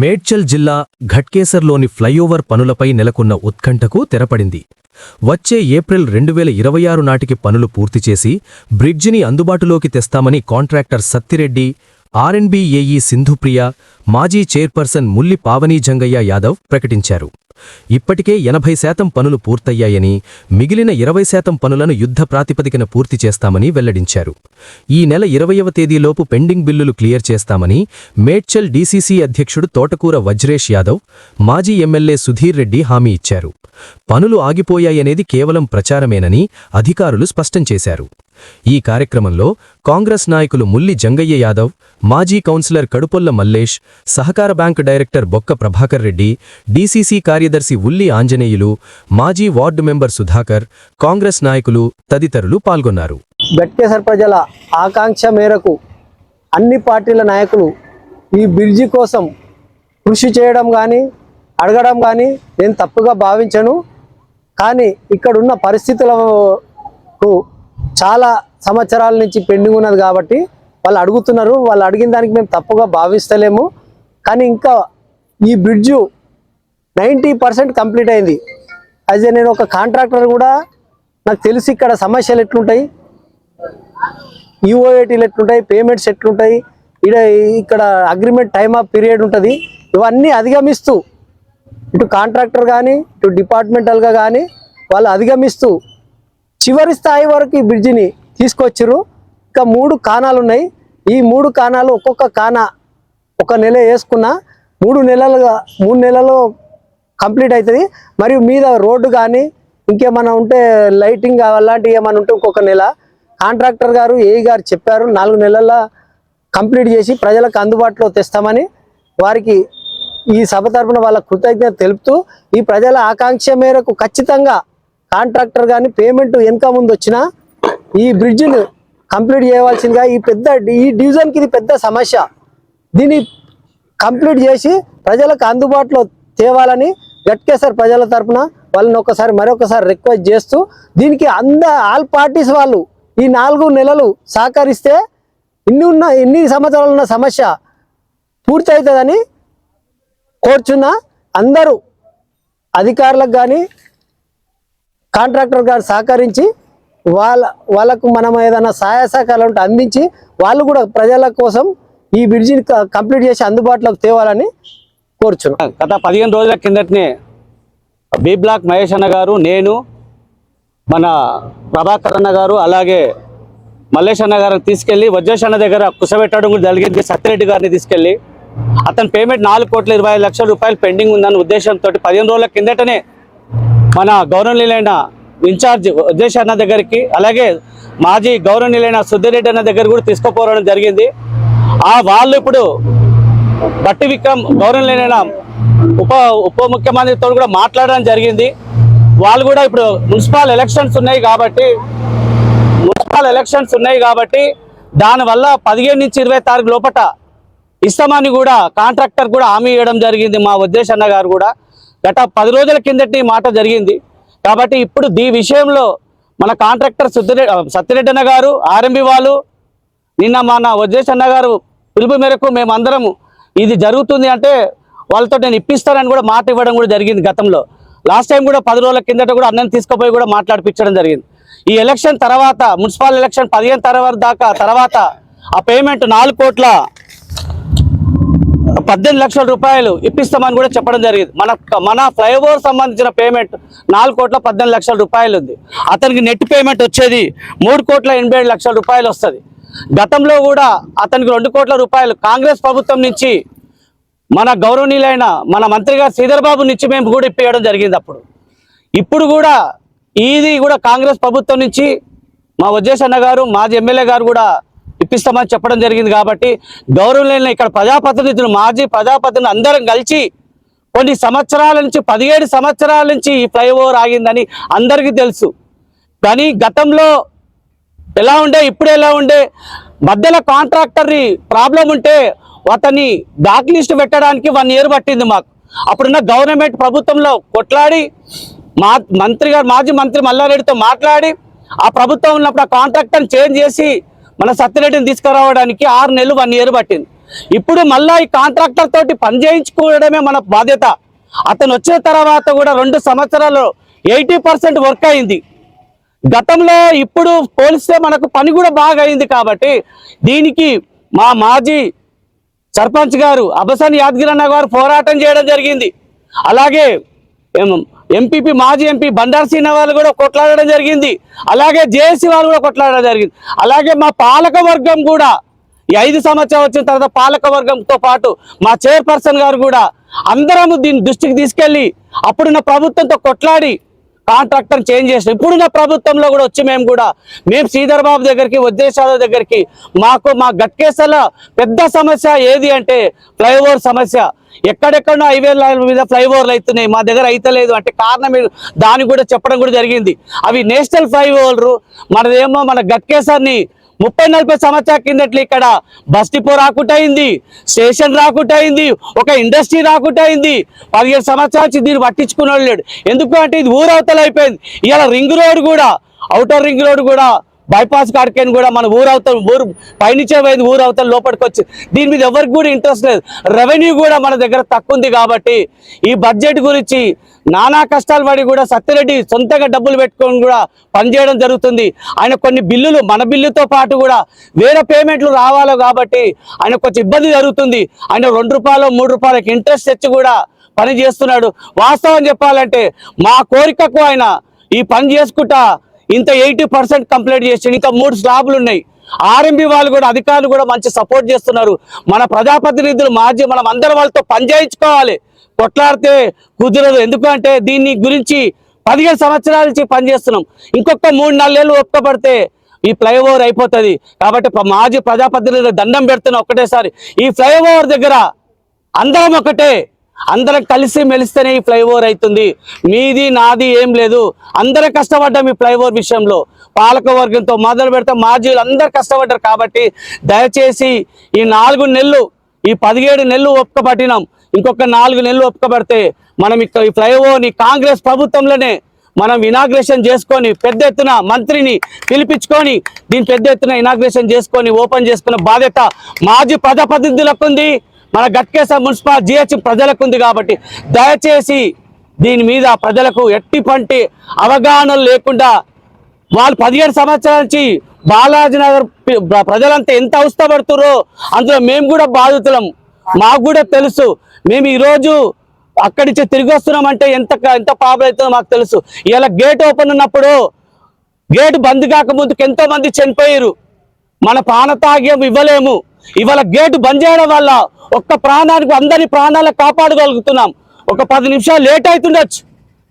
మేడ్చల్ జిల్లా ఘట్కేసర్లోని ఫ్లైఓవర్ పనులపై నెలకొన్న ఉత్కంఠకు తెరపడింది. వచ్చే ఏప్రిల్ రెండు వేల ఇరవై ఆరు నాటికి పనులు పూర్తి చేసి బ్రిడ్జిని అందుబాటులోకి తెస్తామని contractor Sattireddy R N B A E Sindhupriya మాజీ చైర్పర్సన్ ముల్లి పావనీ జంగయ్య యాదవ్ ప్రకటించారు. ఇప్పటికే ఎనభై శాతం పనులు పూర్తయ్యాయని మిగిలిన ఇరవై శాతం పనులను యుద్ధ ప్రాతిపదికన పూర్తి చేస్తామని వెల్లడించారు. ఈ నెల ఇరవయవ తేదీలోపు పెండింగ్ బిల్లులు క్లియర్ చేస్తామని మేడ్చల్ డీసీసీ అధ్యక్షుడు తోటకూర వజ్రేష్ యాదవ్ మాజీ ఎమ్మెల్యే సుధీర్ రెడ్డి హామీ ఇచ్చారు. పనులు ఆగిపోయాయనేది కేవలం ప్రచారమేనని అధికారులు స్పష్టం చేశారు. ఈ కార్యక్రమంలో కాంగ్రెస్ నాయకులు ముల్లి జంగయ్య యాదవ్ మాజీ కౌన్సిలర్ కడుపొల్ల మల్లేష్ సహకార బ్యాంకు డైరెక్టర్ బొక్క ప్రభాకర్ రెడ్డి డీసీసీ కార్యదర్శి ఉల్లి ఆంజనేయులు మాజీ వార్డు మెంబర్ సుధాకర్ కాంగ్రెస్ నాయకులు తదితరులు పాల్గొన్నారు. గట్కేసర్ ప్రజల ఆకాంక్ష మేరకు అన్ని పార్టీల నాయకులు ఈ బ్రిడ్జి కోసం కృషి చేయడం కానీ అడగడం కానీ నేను తప్పుగా భావించను. కానీ ఇక్కడున్న పరిస్థితులకు చాలా సంవత్సరాల నుంచి పెండింగ్ ఉన్నది కాబట్టి వాళ్ళు అడుగుతున్నారు. వాళ్ళు అడిగిన దానికి మేము తప్పుగా భావిస్తలేము. కానీ ఇంకా ఈ బ్రిడ్జు నైంటీ పర్సెంట్ కంప్లీట్ అయింది. అదే నేను ఒక కాంట్రాక్టర్ కూడా నాకు తెలిసి ఇక్కడ సమస్యలు ఎట్లుంటాయి? ఈఓఏటీలు ఎట్లుంటాయి? పేమెంట్స్ ఎట్లుంటాయి? ఇక్కడ ఇక్కడ అగ్రిమెంట్ టైమ్ ఆఫ్ పీరియడ్ ఉంటుంది. ఇవన్నీ అధిగమిస్తూ ఇటు కాంట్రాక్టర్ కానీ ఇటు డిపార్ట్మెంటల్గా కానీ వాళ్ళు అధిగమిస్తూ చివరి స్థాయి వరకు ఈ బ్రిడ్జిని తీసుకొచ్చారు ఇంకా మూడు కానాలు ఉన్నాయి. ఈ మూడు కానాలు ఒక్కొక్క కాన ఒక నెల వేసుకున్న మూడు నెలలుగా మూడు నెలలు కంప్లీట్ అవుతుంది. మరియు మీద రోడ్డు కానీ ఇంకేమైనా ఉంటే లైటింగ్ అలాంటివి ఏమైనా ఉంటే ఇంకొక నెల. కాంట్రాక్టర్ గారు ఏ గారు చెప్పారు నాలుగు నెలల్లో కంప్లీట్ చేసి ప్రజలకు అందుబాటులో తెస్తామని వారికి ఈ సభ తరపున వాళ్ళ కృతజ్ఞత తెలుపుతూ ఈ ప్రజల ఆకాంక్ష మేరకు ఖచ్చితంగా కాంట్రాక్టర్ కానీ పేమెంట్ వెనక ముందు వచ్చినా ఈ బ్రిడ్జిని కంప్లీట్ చేయవలసిందిగా ఈ పెద్ద ఈ డివిజన్కి ఇది పెద్ద సమస్య. దీన్ని కంప్లీట్ చేసి ప్రజలకు అందుబాటులో తేవాలని గట్కేసర్ ప్రజల తరఫున వాళ్ళని ఒకసారి మరొకసారి రిక్వెస్ట్ చేస్తూ దీనికి అంద ఆల్ పార్టీస్ వాళ్ళు ఈ నాలుగు నెలలు సహకరిస్తే ఇన్ని ఉన్న ఇన్ని సంవత్సరాలు ఉన్న సమస్య పూర్తి అవుతుందని కోరుచున్నా అందరూ అధికారులకు కానీ కాంట్రాక్టర్ గారు సహకరించి వాళ్ళ వాళ్ళకు మనం ఏదైనా సహాయ సహకారాలు ఉంటే అందించి వాళ్ళు కూడా ప్రజల కోసం ఈ బ్రిడ్జిని క- కంప్లీట్ చేసి అందుబాటులోకి తేవాలని కోరుచున్నాం. గత పదిహేను రోజుల కిందటనే బి బ్లాక్ మహేష్ అన్న గారు నేను మన ప్రభాకర్ అన్న గారు అలాగే మల్లేష్ అన్న గారిని తీసుకెళ్ళి వజ్రేష్ అన్న దగ్గర కుసబెట్టడం కూడా జరిగింది సత్యరెడ్డి గారిని తీసుకెళ్ళి అతని పేమెంట్ నాలుగు కోట్ల ఇరవై లక్షల రూపాయలు పెండింగ్ ఉందన్న ఉద్దేశంతో పదిహేను రోజుల కిందటనే మన గౌరవనీయులైన ఇన్ఛార్జ్ ఉద్దేశ అన్న దగ్గరికి అలాగే మాజీ గౌరవనీయులైన సుద్దిరెడ్డి అన్న దగ్గర కూడా తీసుకుపోవడం జరిగింది. ఆ వాళ్ళు ఇప్పుడు బట్టి విక్రమ్ గౌరవనీయులైన ఉప ఉప ముఖ్యమంత్రితో కూడా మాట్లాడడం జరిగింది. వాళ్ళు కూడా ఇప్పుడు మున్సిపల్ ఎలక్షన్స్ ఉన్నాయి కాబట్టి మున్సిపల్ ఎలక్షన్స్ ఉన్నాయి కాబట్టి దానివల్ల పదిహేను నుంచి ఇరవై తారీఖు లోపల ఇస్తామని కూడా కాంట్రాక్టర్ కూడా హామీ ఇవ్వడం జరిగింది మా ఉద్దేశ్ అన్న గారు కూడా. గత పది రోజుల కిందటి మాట జరిగింది. కాబట్టి ఇప్పుడు ఈ విషయంలో మన కాంట్రాక్టర్ సుద్దిరెడ్డి సత్యరెడ్డి అన్న గారు ఆర్ఎంబి వాళ్ళు నిన్న మన వజ్రేష్ అన్న గారు పిలుపు మేరకు మేమందరము ఇది జరుగుతుంది అంటే వాళ్ళతో నేను ఇప్పిస్తానని కూడా మాట ఇవ్వడం కూడా జరిగింది గతంలో. లాస్ట్ టైం కూడా పది రోజుల కిందట కూడా అన్నని తీసుకుపోయి కూడా మాట్లాడిపించడం జరిగింది. ఈ ఎలక్షన్ తర్వాత మున్సిపల్ ఎలక్షన్ పదిహేను తర్వాత దాకా తర్వాత ఆ పేమెంట్ నాలుగు కోట్ల పద్దెనిమిది లక్షల రూపాయలు ఇప్పిస్తామని కూడా చెప్పడం జరిగింది. మన మన ఫ్లైఓవర్ సంబంధించిన పేమెంట్ నాలుగు కోట్ల పద్దెనిమిది లక్షల రూపాయలు ఉంది. అతనికి నెట్ పేమెంట్ వచ్చేది మూడు కోట్ల ఎనభై ఏడు లక్షల రూపాయలు వస్తుంది. గతంలో కూడా అతనికి రెండు కోట్ల రూపాయలు కాంగ్రెస్ ప్రభుత్వం నుంచి మన గౌరవనీయులైన మన మంత్రి గారు శ్రీధర్ బాబు నుంచి మేము కూడా ఇప్పించడం జరిగింది అప్పుడు. ఇప్పుడు కూడా ఇది కూడా కాంగ్రెస్ ప్రభుత్వం నుంచి మా వజ్రేష్ అన్న గారు మాజీ ఎమ్మెల్యే గారు కూడా ఇప్పిస్తామని చెప్పడం జరిగింది కాబట్టి గౌరవనీయులైన ఇక్కడ ప్రజాప్రతినిధులు మాజీ ప్రజాప్రతినిధులు అందరం కలిసి కొన్ని సంవత్సరాల నుంచి పదిహేడు సంవత్సరాల నుంచి ఈ ఫ్లైఓవర్ ఆగిందని అందరికీ తెలుసు. కానీ గతంలో ఎలా ఉండే ఇప్పుడు ఎలా ఉండే మధ్యలో కాంట్రాక్టర్ని ప్రాబ్లం ఉంటే అతన్ని బ్లాక్ లిస్ట్ పెట్టడానికి వన్ ఇయర్ పట్టింది మాకు. అప్పుడున్న గవర్నమెంట్ ప్రభుత్వంలో కొట్లాడి మా మంత్రి గారు మాజీ మంత్రి మల్లారెడ్డితో మాట్లాడి ఆ ప్రభుత్వం ఉన్నప్పుడు ఆ కాంట్రాక్టర్ని చేంజ్ చేసి మన సత్యరెడ్డిని తీసుకురావడానికి ఆరు నెలలు వన్ ఇయర్ పట్టింది. ఇప్పుడు మళ్ళా ఈ కాంట్రాక్టర్ తోటి పని చేయించుకోవడమే మన బాధ్యత. అతను వచ్చిన తర్వాత కూడా రెండు సంవత్సరాలు ఎయిటీ పర్సెంట్ వర్క్ అయింది. గతంలో ఇప్పుడు పోలిస్తే మనకు పని కూడా బాగా అయింది కాబట్టి దీనికి మా మాజీ సర్పంచ్ గారు అబసన్ యాదగిరన్న గారు పోరాటం చేయడం జరిగింది. అలాగే ఎంపీపీ మాజీ ఎంపీ బండారు సీన వాళ్ళు కూడా కొట్లాడడం జరిగింది. అలాగే జేఏసీ వాళ్ళు కూడా కొట్లాడడం జరిగింది. అలాగే మా పాలక వర్గం కూడా ఈ ఐదు సంవత్సరాలు వచ్చిన తర్వాత పాలక వర్గంతో పాటు మా చైర్పర్సన్ గారు కూడా అందరము దీన్ని దృష్టికి తీసుకెళ్ళి అప్పుడున్న ప్రభుత్వంతో కొట్లాడి కాంట్రాక్టర్ చేంజ్ చేసిన ఇప్పుడున్న ప్రభుత్వంలో కూడా వచ్చి మేము కూడా మేము శ్రీధర్ బాబు దగ్గరికి ఉద్దేశాల దగ్గరికి మాకు మా గట్కేసల పెద్ద సమస్య ఏది అంటే ఫ్లైఓవర్ సమస్య. ఎక్కడెక్కడో హైవేల మీద ఫ్లైఓవర్లు అవుతున్నాయి మా దగ్గర అయితలేదు అంటే కారణం మీరు దాన్ని కూడా చెప్పడం కూడా జరిగింది. అవి నేషనల్ ఫ్లైఓవర్లు మనదేమో మన గట్కేసర్ని ముప్పై నలభై సంవత్సరాల కిందట్లు ఇక్కడ బస్ డిపో రాకుండా అయింది. స్టేషన్ రాకుండా అయింది. ఒక ఇండస్ట్రీ రాకుండా అయింది. సంవత్సరాల నుంచి దీన్ని పట్టించుకున్నాడు లేడు. ఎందుకు అంటే ఇది ఊరవతలు అయిపోయింది. ఇవాళ రింగ్ రోడ్ కూడా అవుటర్ రింగ్ రోడ్ కూడా బైపాస్ కాడికైనా కూడా మన ఊరు అవుతాం ఊరు పైనుంచే పోయింది ఊరు అవుతాం లోపలికి వచ్చి దీని మీద ఎవరికి కూడా ఇంట్రెస్ట్ లేదు. రెవెన్యూ కూడా మన దగ్గర తక్కువ ఉంది కాబట్టి ఈ బడ్జెట్ గురించి నానా కష్టాలు పడి కూడా సత్యరెడ్డి సొంతంగా డబ్బులు పెట్టుకొని కూడా పనిచేయడం జరుగుతుంది. ఆయన కొన్ని బిల్లులు మన బిల్లుతో పాటు కూడా వేరే పేమెంట్లు రావాలో కాబట్టి ఆయన కొంచెం ఇబ్బంది జరుగుతుంది. ఆయన రెండు రూపాయలు మూడు రూపాయలకి ఇంట్రెస్ట్ తెచ్చి కూడా పని చేస్తున్నాడు. వాస్తవం చెప్పాలంటే మా కోరికకు ఆయన ఈ పని చేసుకుంటా ఇంత ఎయిటీ పర్సెంట్ కంప్లీట్ చేసి ఇంకా మూడు స్లాబ్లు ఉన్నాయి. ఆర్ఎంబి వాళ్ళు కూడా అధికారులు కూడా మంచి సపోర్ట్ చేస్తున్నారు. మన ప్రజాప్రతినిధులు మాజీ మనం అందరం వాళ్ళతో పని చేయించుకోవాలి. కొట్లాడితే కుదరదు. ఎందుకంటే దీన్ని గురించి పదిహేను సంవత్సరాల నుంచి పనిచేస్తున్నాం ఇంకొక మూడు నాలుగేళ్ళు ఒప్పుకబడితే ఈ ఫ్లైఓవర్ అయిపోతుంది. కాబట్టి మాజీ ప్రజాప్రతినిధులు దండం పెడుతున్న ఒక్కటేసారి. ఈ ఫ్లైఓవర్ దగ్గర అందరం ఒకటే అందరం కలిసి మెలిస్తేనే ఈ ఫ్లైఓవర్ అవుతుంది. మీది నాది ఏం లేదు. అందరం కష్టపడ్డాం ఈ ఫ్లైఓవర్ విషయంలో. పాలకవర్గంతో మొదలు పెడితే మాజీలు అందరు కష్టపడ్డారు కాబట్టి దయచేసి ఈ నాలుగు నెలలు ఈ పదిహేడు నెలలు ఒప్పుక పట్టినాం ఇంకొక నాలుగు నెలలు ఒప్పుక పడితే మనం ఇక్కడ ఈ ఫ్లైఓవర్ని కాంగ్రెస్ ప్రభుత్వంలోనే మనం ఇనాగ్రేషన్ చేసుకొని పెద్ద ఎత్తున మంత్రిని పిలిపించుకొని దీని పెద్ద ఎత్తున ఇనాగ్రేషన్ చేసుకొని ఓపెన్ చేసుకున్న బాధ్యత మాజీ ప్రజాప్రతినిధులకు ఉంది. మన గట్కేస మున్సిపల్ జిహెచ్ ప్రజలకు ఉంది కాబట్టి దయచేసి దీని మీద ప్రజలకు ఎట్టి పంటి అవగాహన లేకుండా వాళ్ళు పదిహేడు సంవత్సరాల నుంచి బాలాజీనగర్ ప్రజలంతా ఎంత అవస్థపడుతురో అందులో మేము కూడా బాధితులం. మాకు కూడా తెలుసు. మేము ఈరోజు అక్కడి నుంచి తిరిగి వస్తున్నామంటే ఎంత ఎంత ప్రాబ్లం అవుతుందో మాకు తెలుసు. ఇలా గేట్ ఓపెన్ ఉన్నప్పుడు గేట్ బంద్ కాకముందుకు ఎంతో మంది చనిపోయారు మన ప్రాణతాగ్యం ఇవ్వలేము. ఇవాళ గేటు బంద్ చేయడం వల్ల ఒక్క ప్రాణానికి అందరి ప్రాణాలను కాపాడగలుగుతున్నాం. ఒక పది నిమిషాలు లేట్ అవుతుండొచ్చు.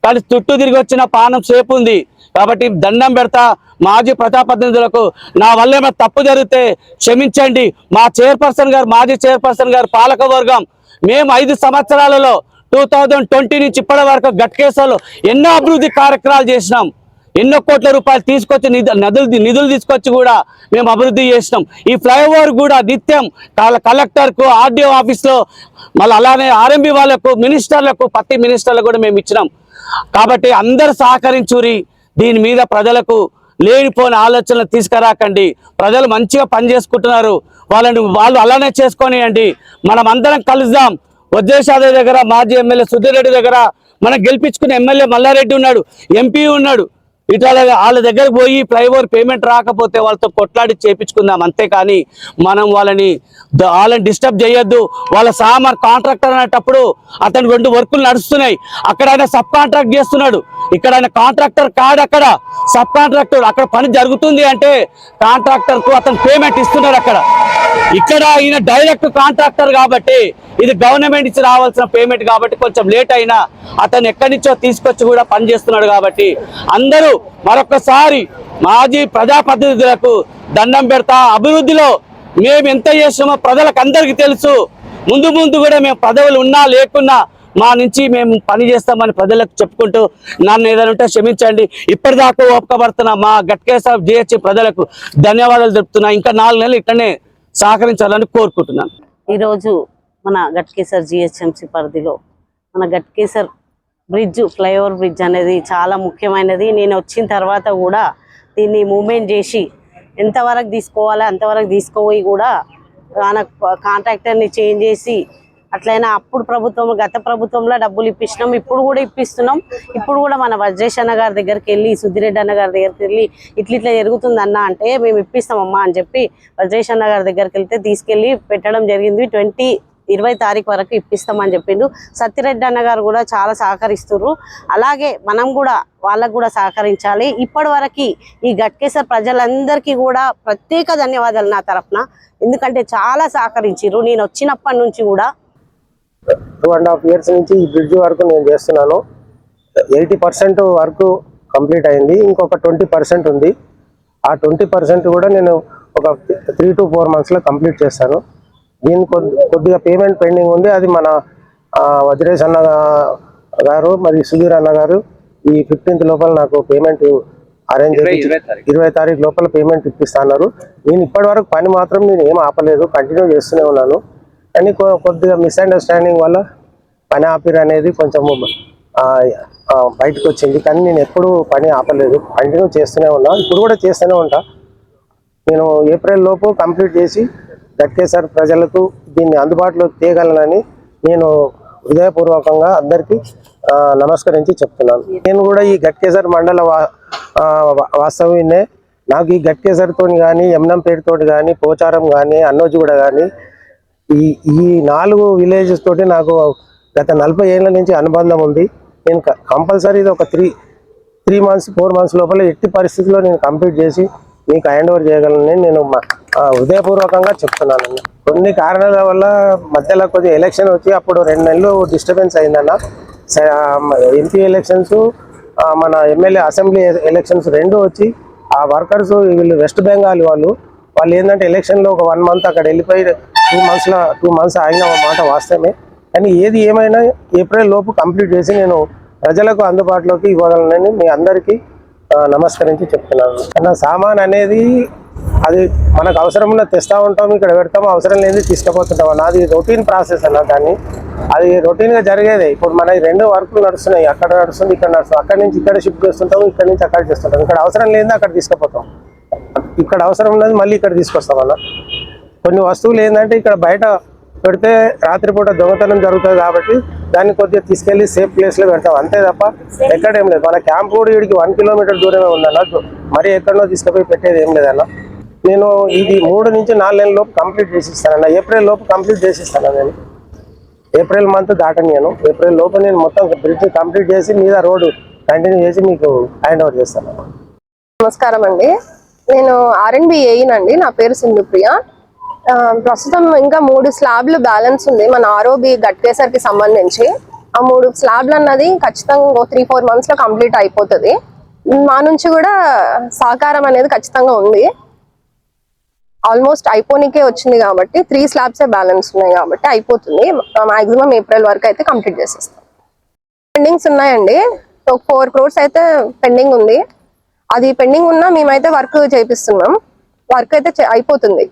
కానీ చుట్టూ తిరిగి వచ్చిన ప్రాణం సేపు ఉంది. కాబట్టి దండం పెడతా మాజీ ప్రజాప్రతినిధులకు నా వల్ల ఏమైనా తప్పు జరిగితే క్షమించండి. మా చైర్పర్సన్ గారు మాజీ చైర్పర్సన్ గారు పాలకవర్గం మేము ఐదు సంవత్సరాలలో టూ థౌజండ్ ట్వంటీ నుంచి ఇప్పటి వరకు గట్కేసాలో ఎన్నో అభివృద్ధి కార్యక్రమాలు చేసినాం. ఎన్నో కోట్ల రూపాయలు తీసుకొచ్చి నిధులు నదులు నిధులు తీసుకొచ్చి కూడా మేము అభివృద్ధి చేసినాం. ఈ ఫ్లైఓవర్ కూడా నిత్యం కల- కలెక్టర్కు ఆర్డీఓ ఆఫీస్లో మళ్ళీ అలానే ఆర్ఎంబి వాళ్ళకు మినిస్టర్లకు ప్రతి మినిస్టర్లకు కూడా మేము ఇచ్చినాం. కాబట్టి అందరు సహకరించురి. దీని మీద ప్రజలకు లేనిపోని ఆలోచనలు తీసుకురాకండి. ప్రజలు మంచిగా పని చేసుకుంటున్నారు. వాళ్ళని వాళ్ళు అలానే చేసుకొనియండి. మనం అందరం కలుద్దాం. వజ్రేషాద దగ్గర మాజీ ఎమ్మెల్యే సుధీర్ రెడ్డి దగ్గర మనం గెలిపించుకున్న ఎమ్మెల్యే మల్లారెడ్డి ఉన్నాడు. ఎంపీ ఉన్నాడు. ఇట్లా వాళ్ళ దగ్గర పోయి ఫ్లైఓవర్ పేమెంట్ రాకపోతే వాళ్ళతో కొట్లాడి చేపించుకుందాం అంతేకాని మనం వాళ్ళని వాళ్ళని డిస్టర్బ్ చేయొద్దు. వాళ్ళ సామాన్ కాంట్రాక్టర్ అనేటప్పుడు అతని రెండు వర్కులు నడుస్తున్నాయి. అక్కడ ఆయన సబ్ కాంట్రాక్ట్ చేస్తున్నాడు. ఇక్కడ ఆయన కాంట్రాక్టర్ కాడు అక్కడ. సబ్ కాంట్రాక్టర్ అక్కడ పని జరుగుతుంది అంటే కాంట్రాక్టర్కు అతను పేమెంట్ ఇస్తున్నాడు అక్కడ. ఇక్కడ ఈయన డైరెక్ట్ కాంట్రాక్టర్ కాబట్టి ఇది గవర్నమెంట్ ఇచ్చి రావాల్సిన పేమెంట్ కాబట్టి కొంచెం లేట్ అయినా అతను ఎక్కడి నుంచో తీసుకొచ్చి కూడా పని చేస్తున్నాడు కాబట్టి అందరూ మరొకసారి మాజీ ప్రజాప్రతినిధులకు దండం పెడతా. అభివృద్ధిలో మేము ఎంత చేసామో ప్రజలకు అందరికీ తెలుసు. ముందు ముందు కూడా మేము పదవులు ఉన్నా లేకున్నా మా నుంచి మేము పని చేస్తామని ప్రజలకు చెప్పుకుంటూ నన్ను ఏదైనా ఉంటే క్షమించండి. ఇప్పటిదాకా ఓపికపడుతున్న మా గట్కేశ్వర జిహెచ్ ప్రజలకు ధన్యవాదాలు చెప్తున్నా ఇంకా నాలుగు నెలలు ఇట్లనే సహకరించాలని కోరుకుంటున్నాను. ఈరోజు మన గట్కేసర్ జిహెచ్ఎంసి పరిధిలో. మన గట్కేసర్ బ్రిడ్జ్ ఫ్లైఓవర్ బ్రిడ్జ్ అనేది చాలా ముఖ్యమైనది. నేను వచ్చిన తర్వాత కూడా దీన్ని మూమెంట్ చేసి ఎంతవరకు తీసుకోవాలో అంతవరకు తీసుకుపోయి కూడా కాంట్రాక్టర్ని చేంజ్ చేసి అట్లయినా అప్పుడు ప్రభుత్వం గత ప్రభుత్వంలో డబ్బులు ఇప్పించినాం. ఇప్పుడు కూడా ఇప్పిస్తున్నాం. ఇప్పుడు కూడా మన వజ్రేష్ అన్న గారి దగ్గరికి వెళ్ళి సుధిరెడ్డి అన్న గారి దగ్గరికి వెళ్ళి ఇట్లా ఇట్లా జరుగుతుంది అన్న అంటే మేము ఇప్పిస్తామమ్మా అని చెప్పి వజ్రేష్ అన్న గారి దగ్గరికి వెళ్తే తీసుకెళ్ళి పెట్టడం జరిగింది. ట్వంటీ ఇరవై తారీఖు వరకు ఇప్పిస్తామని చెప్పిండు. సత్యరెడ్డి అన్న గారు కూడా చాలా సహకరిస్తున్నారు అలాగే మనం కూడా వాళ్ళకు కూడా సహకరించాలి. ఇప్పటి వరకు ఈ గట్కేసర్ ప్రజలందరికీ కూడా ప్రత్యేక ధన్యవాదాలు నా తరఫున. ఎందుకంటే చాలా సహకరించారు నేను వచ్చినప్పటి నుంచి కూడా టూ అండ్ హాఫ్ ఇయర్స్ నుంచి ఈ బ్రిడ్జ్ వరకు నేను చేస్తున్నాను. ఎయిటీ పర్సెంట్ వరకు కంప్లీట్ అయింది. ఇంకొక ట్వంటీ పర్సెంట్ ఉంది. ఆ ట్వంటీ పర్సెంట్ కూడా నేను ఒక త్రీ టు ఫోర్ మంత్స్లో కంప్లీట్ చేస్తాను. దీని కొద్ది కొద్దిగా పేమెంట్ పెండింగ్ ఉంది. అది మన వజ్రేష్ అన్న గారు మరి సుధీర్ అన్న గారు ఈ ఫిఫ్టీన్త్ లోపల నాకు పేమెంట్ అరేంజ్ ఇరవై తారీఖు. లోపల పేమెంట్ ఇప్పిస్తున్నారు. నేను ఇప్పటి వరకు పని మాత్రం నేను ఏం ఆపలేదు. కంటిన్యూ చేస్తూనే ఉన్నాను. కానీ కొద్దిగా మిస్అండర్స్టాండింగ్ వల్ల పని ఆపిర్ అనేది కొంచెం బయటకు వచ్చింది. కానీ నేను ఎప్పుడు పని ఆపలేదు. కంటిన్యూ చేస్తూనే ఉన్నా. ఇప్పుడు కూడా చేస్తూనే ఉంటా. నేను ఏప్రిల్ లోపు కంప్లీట్ చేసి గట్కేసర్ ప్రజలకు దీన్ని అందుబాటులో తీయగలనని నేను హృదయపూర్వకంగా అందరికీ నమస్కరించి చెప్తున్నాను. నేను కూడా ఈ గట్కేసర్ మండల వా వా- నాకు ఈ గట్కేసర్తో కానీ యమునంపేటతో కానీ పోచారం కానీ అన్నోజిగూడ కానీ ఈ ఈ నాలుగు విలేజెస్ తోటి నాకు గత నలభై ఏళ్ళ నుంచి అనుబంధం ఉంది. నేను కంపల్సరీ ఇది ఒక three three months four months లోపల ఎట్టి పరిస్థితుల్లో నేను కంప్లీట్ చేసి మీకు హ్యాండ్ ఓవర్ చేయగలనని నేను హృదయపూర్వకంగా చెప్తున్నాను. కొన్ని కారణాల వల్ల మధ్యలో కొద్దిగా ఎలక్షన్ వచ్చి అప్పుడు రెండు నెలలు డిస్టర్బెన్స్ అయిందన్న. ఎంపీ ఎలక్షన్స్ మన ఎమ్మెల్యే అసెంబ్లీ ఎలక్షన్స్ రెండు వచ్చి ఆ వర్కర్స్ వీళ్ళు వెస్ట్ బెంగాల్ వాళ్ళు వాళ్ళు ఏంటంటే ఎలక్షన్లో ఒక వన్ మంత్ అక్కడ వెళ్ళిపోయి టూ మంత్స్లో టూ మంత్స్ ఆగిన మాట వాస్తవమే. కానీ ఏది ఏమైనా ఏప్రిల్ లోపు కంప్లీట్ చేసి నేను ప్రజలకు అందుబాటులోకి ఇవ్వగలనని మీ అందరికీ నమస్కరించి చెప్తున్నాను. అన్న సామాన్ అనేది అది మనకు అవసరం ఉన్న తెస్తా ఉంటాం ఇక్కడ పెడతాం అవసరం లేని తీసుకుపోతుంటాం అన్న. అది రొటీన్ ప్రాసెస్ అన్న దాన్ని అది రొటీన్గా జరిగేదే. ఇప్పుడు మన రెండు వర్కులు నడుస్తున్నాయి. అక్కడ నడుస్తుంది ఇక్కడ నడుస్తుంది. అక్కడ నుంచి ఇక్కడ షిఫ్ట్ చేస్తుంటాం ఇక్కడ నుంచి అక్కడ చేస్తుంటాం ఇక్కడ అవసరం లేనిది అక్కడ తీసుకుపోతాం. ఇక్కడ అవసరం ఉన్నది మళ్ళీ ఇక్కడ తీసుకొస్తాం అన్న. కొన్ని వస్తువులు ఏంటంటే ఇక్కడ బయట పెడితే రాత్రిపూట దొంగతనం జరుగుతుంది కాబట్టి దాన్ని కొద్దిగా తీసుకెళ్ళి సేఫ్ ప్లేస్లో పెడతాం. అంతే తప్ప ఎక్కడేం లేదు. మన క్యాంప్ కూడా వీడికి వన్ కిలోమీటర్ దూరమే ఉందన్న. మరి ఎక్కడో తీసుకుపోయి పెట్టేది ఏం లేదన్న నేను ఇది మూడు నుంచి నాలుగు నెలల లోపు కంప్లీట్ చేసిస్తానన్న. ఏప్రిల్ లోపు కంప్లీట్ చేసిస్తాను నేను. ఏప్రిల్ మంత్ దాటను నేను. ఏప్రిల్ లోపు నేను మొత్తం బ్రిడ్జ్ కంప్లీట్ చేసి మీద రోడ్డు కంటిన్యూ చేసి మీకు హ్యాండ్ ఓవర్ చేస్తాను. నమస్కారం అండి. నేను ఆర్ఎన్బి అండి నా పేరు సింధుప్రియ ప్రస్తుతం ఇంకా మూడు స్లాబ్లు బ్యాలెన్స్ ఉంది. మన ఆర్ఓబి గట్కేసర్కి సంబంధించి. ఆ మూడు స్లాబ్లు అన్నది ఖచ్చితంగా త్రీ ఫోర్ మంత్స్లో కంప్లీట్ అయిపోతుంది. మా నుంచి కూడా సహకారం అనేది ఖచ్చితంగా ఉంది. ఆల్మోస్ట్ అయిపోనికే వచ్చింది కాబట్టి త్రీ స్లాబ్సే బ్యాలెన్స్ ఉన్నాయి కాబట్టి అయిపోతుంది. మాక్సిమం ఏప్రిల్ వరకు అయితే కంప్లీట్ చేసేస్తాం. పెండింగ్స్ ఉన్నాయండి. ఒక ఫోర్ క్రోర్స్ అయితే పెండింగ్ ఉంది. అది పెండింగ్ ఉన్నా మేమైతే వర్క్ చేపిస్తున్నాం. వర్క్ అయితే అయిపోతుంది.